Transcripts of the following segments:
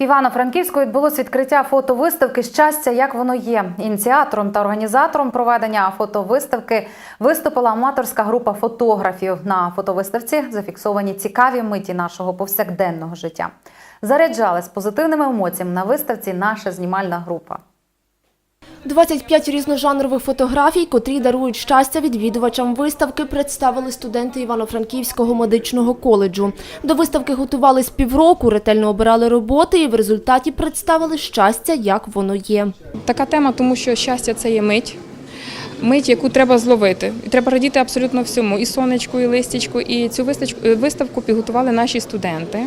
В Івано-Франківську відбулось відкриття фотовиставки Щастя, як воно є. Ініціатором та організатором проведення фотовиставки виступила аматорська група фотографів. На фотовиставці зафіксовані цікаві миті нашого повсякденного життя. Заряджали з позитивними емоціями на виставці наша знімальна група. 25 різножанрових фотографій, котрі дарують щастя відвідувачам виставки, представили студенти Івано-Франківського медичного коледжу. До виставки готувались півроку, ретельно обирали роботи і в результаті представили щастя, як воно є. Така тема, тому що щастя це є мить. Мить, яку треба зловити. І треба радіти абсолютно всьому. І сонечку, і листячку. І цю виставку, виставку підготували наші студенти,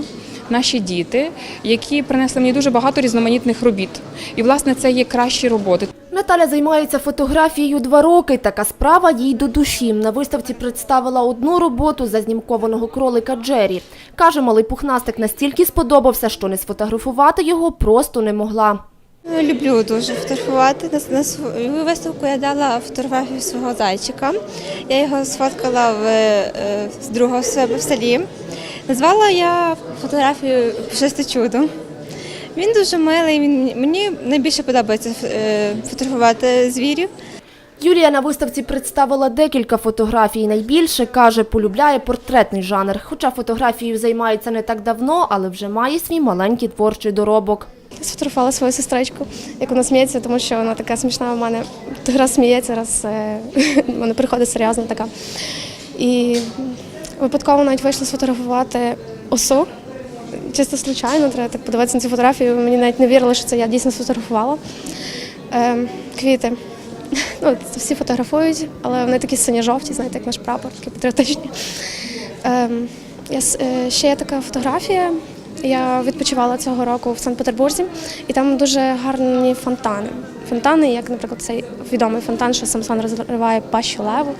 наші діти, які принесли мені дуже багато різноманітних робіт. І, власне, це є кращі роботи. Наталя займається фотографією два роки. Така справа їй до душі. На виставці представила одну роботу зазнімкованого кролика Джері. Каже, малий пухнастик настільки сподобався, що не сфотографувати його просто не могла. Ну, Люблю дуже фотографувати. На, свою виставку я дала фотографію свого зайчика. Я його сфоткала в, е, з другого себе в селі. Назвала я фотографію Пушисте чудо. Він дуже милий. Він, мені найбільше подобається е, фотографувати звірів. Юлія на виставці представила декілька фотографій. Найбільше, каже, полюбляє портретний жанр. Хоча фотографією займається не так давно, але вже має свій маленький творчий доробок. Сфотографувала свою сестричку, як вона сміється, тому що вона така смішна в мене. Раз сміється, раз е, в мене приходить серйозна така. І випадково навіть вийшла сфотографувати осу. Чисто случайно, треба так подивитися на цю фотографію. Мені навіть не вірили, що це я дійсно сфотографувала. Е, квіти. Ну, всі фотографують, але вони такі синьо-жовті, знаєте, як наш прапор, такі патріотичні. Е, е, ще є така фотографія. Я відпочивала цього року в Санкт-Петербурзі, і там дуже гарні фонтани. Фонтани, як, наприклад, цей відомий фонтан, що Самсон розриває пащу леву.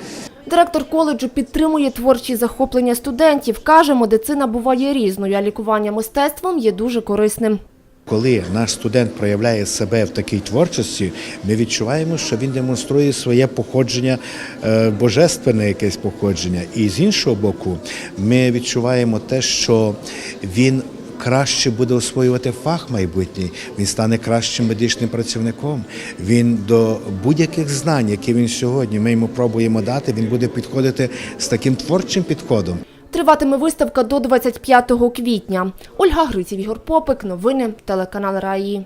Директор коледжу підтримує творчі захоплення студентів. Каже, медицина буває різною, а лікування мистецтвом є дуже корисним. Коли наш студент проявляє себе в такій творчості, ми відчуваємо, що він демонструє своє походження, е, божественне якесь походження. І з іншого боку, ми відчуваємо те, що він краще буде освоювати фах майбутній, він стане кращим медичним працівником. Він до будь-яких знань, які він сьогодні ми йому пробуємо дати, він буде підходити з таким творчим підходом. Триватиме виставка до 25 квітня. Ольга Гриців, Ігор Попик. Новини телеканал Раї.